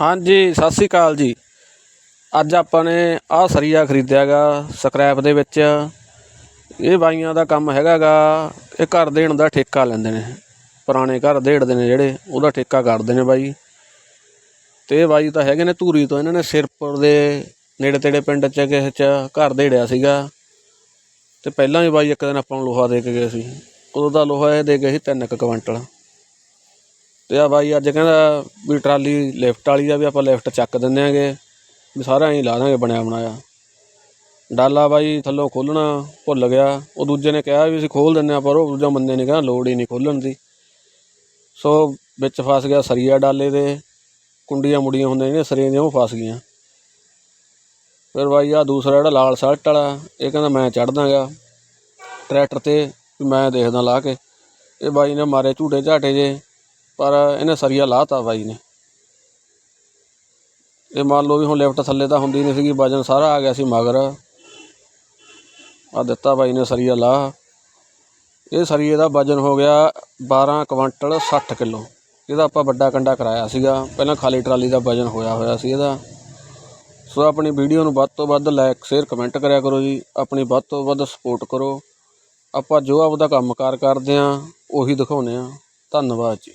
ਹਾਂਜੀ, ਸਤਿ ਸ੍ਰੀ ਅਕਾਲ ਜੀ। ਅੱਜ ਆਪਾਂ ਨੇ ਆਹ ਸਰੀਆ ਖਰੀਦਿਆਗਾ ਸਕ੍ਰੈਪ ਦੇ ਵਿੱਚ। ਇਹ ਬਾਈਆਂ ਦਾ ਕੰਮ ਹੈਗਾਗਾ ਇਹ ਘਰ ਦੇਣ ਦਾ ਠੇਕਾ ਲੈਂਦੇ ਨੇ। ਪੁਰਾਣੇ ਘਰ ਦੇੜਦੇ ਨੇ ਜਿਹੜੇ, ਉਹਦਾ ਠੇਕਾ ਕਰਦੇ ਨੇ ਬਾਈ। ਤੇ ਇਹ ਬਾਈ ਤਾਂ ਹੈਗੇ ਨੇ ਧੂਰੀ ਤੋਂ, ਇਹਨਾਂ ਨੇ ਸਿਰਪੁਰ ਦੇ ਨੇੜੇ ਤੇੜੇ ਪਿੰਡ ਚ, ਕਿਸੇ ਚ ਘਰ ਦੇੜਿਆ ਸੀਗਾ। ਤੇ ਪਹਿਲਾਂ ਵੀ ਬਾਈ ਇੱਕ ਦਿਨ ਆਪਾਂ ਨੂੰ ਲੋਹਾ ਦੇ ਕੇ ਗਏ ਸੀ। ਉਦੋਂ ਦਾ ਲੋਹਾ ਇਹ ਦੇ ਗਏ ਸੀ ਤਿੰਨ ਕੁ ਕੁਇੰਟਲ। ਤੇ ਆ ਬਾਈ ਅੱਜ ਕਹਿੰਦਾ ਵੀ ਟਰਾਲੀ ਲਿਫਟ ਵਾਲੀ ਆ ਵੀ ਆਪਾਂ ਲਿਫਟ ਚੱਕ ਦਿੰਦੇ ਆਂਗੇ, ਵੀ ਸਾਰਾ ਐਂ ਲਾ ਦਾਂਗੇ ਬਣਿਆ ਬਣਾਇਆ। ਡਾਲਾ ਬਾਈ ਥੱਲੋਂ ਖੋਲਣਾ ਭੁੱਲ ਗਿਆ, ਉਹ ਦੂਜੇ ਨੇ ਕਿਹਾ ਵੀ ਅਸੀਂ ਖੋਲ ਦਿੰਦੇ ਆ ਪਰ ਉਹ ਦੂਜਾ ਬੰਦੇ ਨੇ ਕਿਹਾ ਲੋੜ ਹੀ ਨਹੀਂ ਖੋਲਣ ਦੀ। ਸੋ ਵਿੱਚ ਫਸ ਗਿਆ ਸਰੀਆ ਡਾਲੇ ਦੇ, ਕੁੰਡੀਆਂ ਮੁੜੀਆਂ ਹੁੰਦੀਆਂ ਨੇ ਸਰੀਆਂ ਦੀਆਂ, ਉਹ ਫਸ ਗਈਆਂ। ਫਿਰ ਬਾਈ ਆ ਦੂਸਰਾ ਜਿਹੜਾ ਲਾਲ ਸ਼ਰਟ ਵਾਲਾ, ਇਹ ਕਹਿੰਦਾ ਮੈਂ ਚੜ੍ਹ ਦਾਂਗਾ ਟਰੈਕਟਰ ਤੇ, ਵੀ ਮੈਂ ਦੇਖਦਾ ਲਾ ਕੇ। ਇਹ ਬਾਈ ਨੇ ਮਾਰੇ ਝੂਟੇ ਝਾਟੇ ਜੇ ਪਰ ਇਹਨੇ ਸਰੀਆ ਲਾਤਾ ਬਾਈ ਨੇ। ਇਹ ਮੰਨ ਲਓ ਵੀ ਹੁਣ ਲਿਫਟ ਥੱਲੇ ਤਾਂ ਹੁੰਦੀ ਨਹੀਂ ਸੀਗੀ, ਵਜਨ ਸਾਰਾ ਆ ਗਿਆ ਸੀ ਮਗਰ। ਆ ਦਿੱਤਾ ਬਾਈ ਨੇ ਸਰੀਆ ਲਾ। ਇਹ ਸਰੀਏ ਦਾ ਵਜਨ ਹੋ ਗਿਆ 12 ਕੁਇੰਟਲ 60 ਕਿਲੋ। ਇਹਦਾ ਆਪਾਂ ਵੱਡਾ ਕੰਡਾ ਕਰਾਇਆ ਸੀਗਾ। ਪਹਿਲਾਂ ਖਾਲੀ ਟਰਾਲੀ ਦਾ ਵਜਨ ਹੋਇਆ ਹੋਇਆ ਸੀ ਇਹਦਾ। ਸੋ ਆਪਣੀ ਵੀਡੀਓ ਨੂੰ ਵੱਧ ਤੋਂ ਵੱਧ ਲਾਈਕ ਸ਼ੇਅਰ, ਕਮੈਂਟ ਕਰਿਆ ਕਰੋ ਜੀ। ਆਪਣੀ ਵੱਧ ਤੋਂ ਵੱਧ ਸਪੋਰਟ ਕਰੋ। ਆਪਾਂ ਜੋ ਆਪਦਾ ਕੰਮਕਾਰ ਕਰਦੇ ਆਂ ਉਹੀ ਦਿਖਾਉਂਦੇ ਆਂ ਧੰਨਵਾਦ ਜੀ।